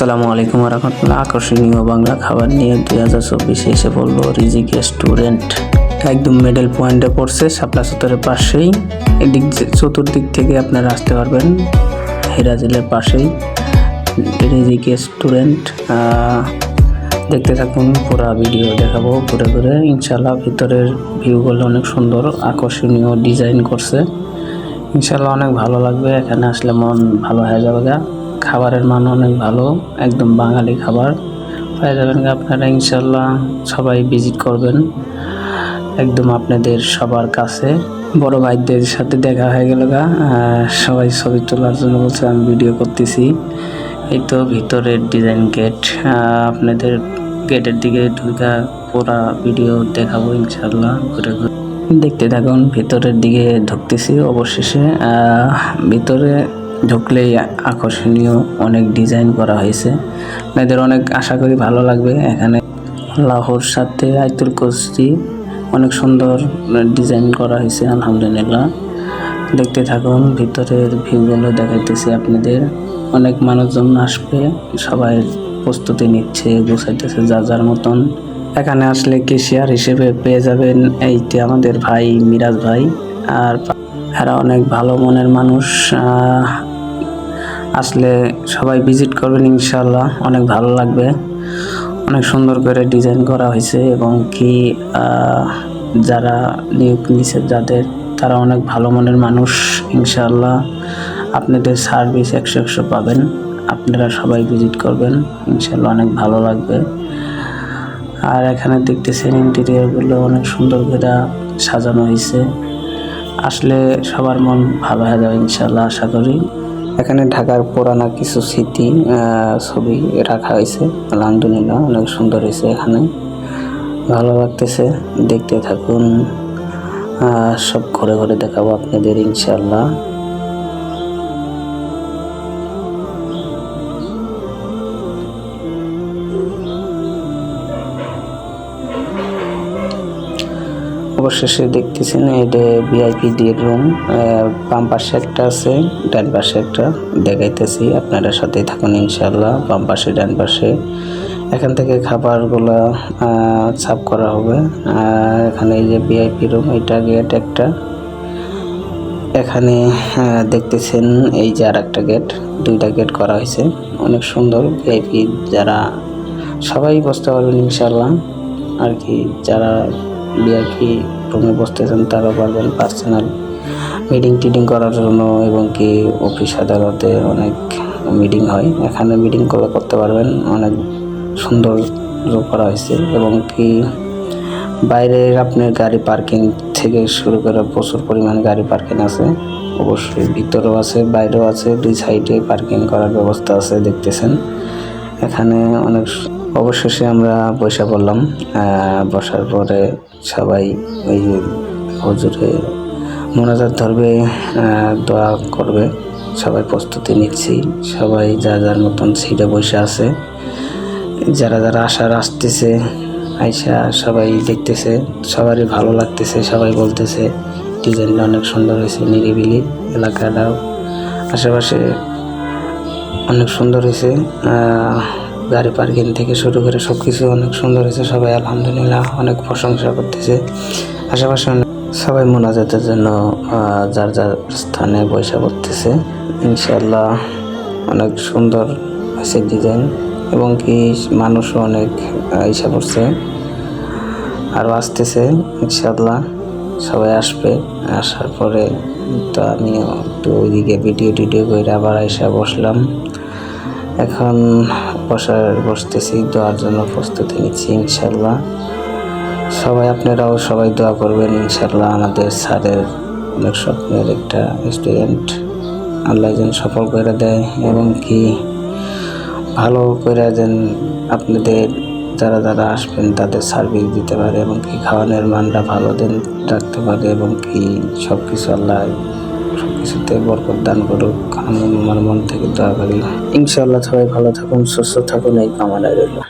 আসসালামু আলাইকুম রহমতুল্লাহ আকর্ষণীয় বাংলা খাবার নিয়ে দুই হাজার চব্বিশে এসে পড়ল রিজিক রেস্টুরেন্ট। একদম মিডল পয়েন্টে পড়ছে শাপলা চত্বরের পাশেই। এদিক চতুর্দিক থেকে আপনারা আসতে পারবেন হেরাজেলের পাশেই। রিজিক রেস্টুরেন্ট আহ, দেখতে থাকুন পুরো ভিডিও দেখাবো ঘুরে ঘুরে। ইনশাল্লাহ ভিতরের ভিউগুলো অনেক সুন্দর আকর্ষণীয় ডিজাইন করছে। ইনশাল্লাহ অনেক ভালো লাগবে এখানে আসলে মন ভালো হয়ে যাবে গা। খাবারের মান অনেক ভালো, একদম বাঙালি খাবার। পেয়ে যাবেন আপনারা ইনশাল্লাহ সবাই ভিজিট করবেন। একদম আপনাদের সবার কাছে। বড় ভাইদের সাথে দেখা হয়ে গেল গা। সবাই ছবি তোলার জন্য বলছে, আমি ভিডিও করতেছি। এই তো ভিতরের ডিজাইন গেট আপনাদের গেটের দিকে ঢুকা পুরা ভিডিও দেখাবো ইনশাল্লাহ ঘুরে ঘুরে। দেখতে থাকুন, ভিতরের দিকে ঢুকতেছি অবশেষে। ভিতরে ঢুকলেই আকর্ষণীয় অনেক ডিজাইন করা হয়েছে। আপনাদের অনেক আশা করি ভালো লাগবে। এখানে লাহোর সাথে আয়তুল কস্তি অনেক সুন্দর ডিজাইন করা হয়েছে, আলহামদুলিল্লাহ। দেখতে থাকুন, ভিতরের ভিউগুলো দেখাইতেছি আপনাদের। অনেক মানুষজন আসবে, সবাই প্রস্তুতি নিচ্ছে, গোছাইতেছে যা যার মতন। এখানে আসলে কেশিয়ার হিসেবে পেয়ে যাবেন এইটি আমাদের ভাই, মিরাজ ভাই। আর এরা অনেক ভালো মনের মানুষ আসলে সবাই ভিজিট করবেন ইনশাল্লাহ অনেক ভালো লাগবে। অনেক সুন্দর করে ডিজাইন করা হয়েছে এবং কি যারা নিয়োগ নিছে যাদের, তারা অনেক ভালো মনের মানুষ ইনশাল্লাহ আপনাদের সার্ভিস একশো একশো পাবেন। আপনারা সবাই ভিজিট করবেন। ইনশাল্লাহ অনেক ভালো লাগবে। আর এখানে দেখতেছেন ইন্টেরিয়ারগুলো অনেক সুন্দর করে সাজানো হয়েছে। আসলে সবার মন ভালো হয়ে যাবে ইনশাল্লাহ আশা করি। এখানে ঢাকার পুরানা কিছু স্মৃতি ছবি রাখা হয়েছে। আলহামদুলিল্লাহ, অনেক সুন্দর হয়েছে এখানে। ভালো লাগতেছে, দেখতে থাকুন। সব ঘরে ঘরে দেখাবো আপনাদের ইনশাল্লাহ অবশেষে দেখতেছেন এটা ভিআইপি দিয়ে রুম বাম পাশে একটা আছে, ডান পাশে একটা দেখাইতেছি, আপনারা সাথেই থাকুন ইনশাল্লাহ বাম পাশে, ডান পাশে। এখান থেকে খাবারগুলো সাফ করা হবে। এখানে এই যে ভিআইপি রুম, এটা গেট একটা। এখানে দেখতেছেন এই যে আর একটা গেট, দুইটা গেট করা হয়েছে। অনেক সুন্দর ভিআইপি, যারা সবাই বসতে পারবেন ইনশাল্লাহ আর কি, যারা ভিআইপি রুমে বসতে চান তারা পারবেন পার্সোনাল মিটিং টিটিং করার জন্য এবং কি অফিস আদালতে অনেক মিটিং হয়। এখানে মিটিং করে করতে পারবেন, অনেক সুন্দর করা হয়েছে এবং কি বাইরের আপনার গাড়ি পার্কিং থেকে শুরু করে প্রচুর পরিমাণে গাড়ি পার্কিং আছে। অবশ্যই ভিতরেও আছে, বাইরেও আছে, দুই সাইডে পার্কিং করার ব্যবস্থা আছে, দেখতেছেন। এখানে অনেক অবশেষে আমরা বসে পড়লাম। বসার পরে সবাই ওই হজুরে মোনাজাত ধরবে দোয়া করবে। সবাই প্রস্তুতি নিচ্ছি। সবাই যা যার মতন সিটে বসে আছে। যারা যারা আসার আসতেছে, আইসা সবাই দেখতেছে, সবারই ভালো লাগতেছে, সবাই বলতেছে, ডিজাইনটা অনেক সুন্দর হয়েছে, নিরিবিলি এলাকাটাও। আশেপাশে অনেক সুন্দর হয়েছে। গাড়ি পার্কিং থেকে শুরু করে সব কিছু অনেক সুন্দর হয়েছে। সবাই আলহামদুলিল্লাহ অনেক প্রশংসা করতেছে। আশেপাশে সবাই মোনাজাতের জন্য যার যার স্থানে বৈশা করতেছে ইনশাল্লাহ অনেক সুন্দর হয়েছে ডিজাইন এবং কি মানুষও অনেক ইসা করছে আরও আসতেছে ইনশাল্লাহ সবাই আসবে। আসার পরে তো আমিও একটু ওইদিকে ভিডিও টিডিও করে আবার এসে বসলাম। এখন বসার, বসতেছি, দোয়ার জন্য প্রস্তুতি নিচ্ছি ইনশাল্লাহ সবাই আপনারাও সবাই দোয়া করবেন ইনশাল্লাহ আমাদের স্যারের অনেক স্বপ্নের একটা স্টুডেন্ট আল্লাহ যেন সফল করে দেয় এবং কি ভালো করে যেন আপনাদের যারা যারা আসবেন তাদের সার্ভিস দিতে পারে এবং কি খাওয়ানোর মানটা ভালো দিন রাখতে পারে এবং কি সব কিছু আল্লাহ কিছুতে বরকত দান করুক। আমি আমার মন থেকে দোয়া করি ইনশাআল্লাহ সবাই ভালো থাকুন, সুস্থ থাকুন, এই কামনা রইল।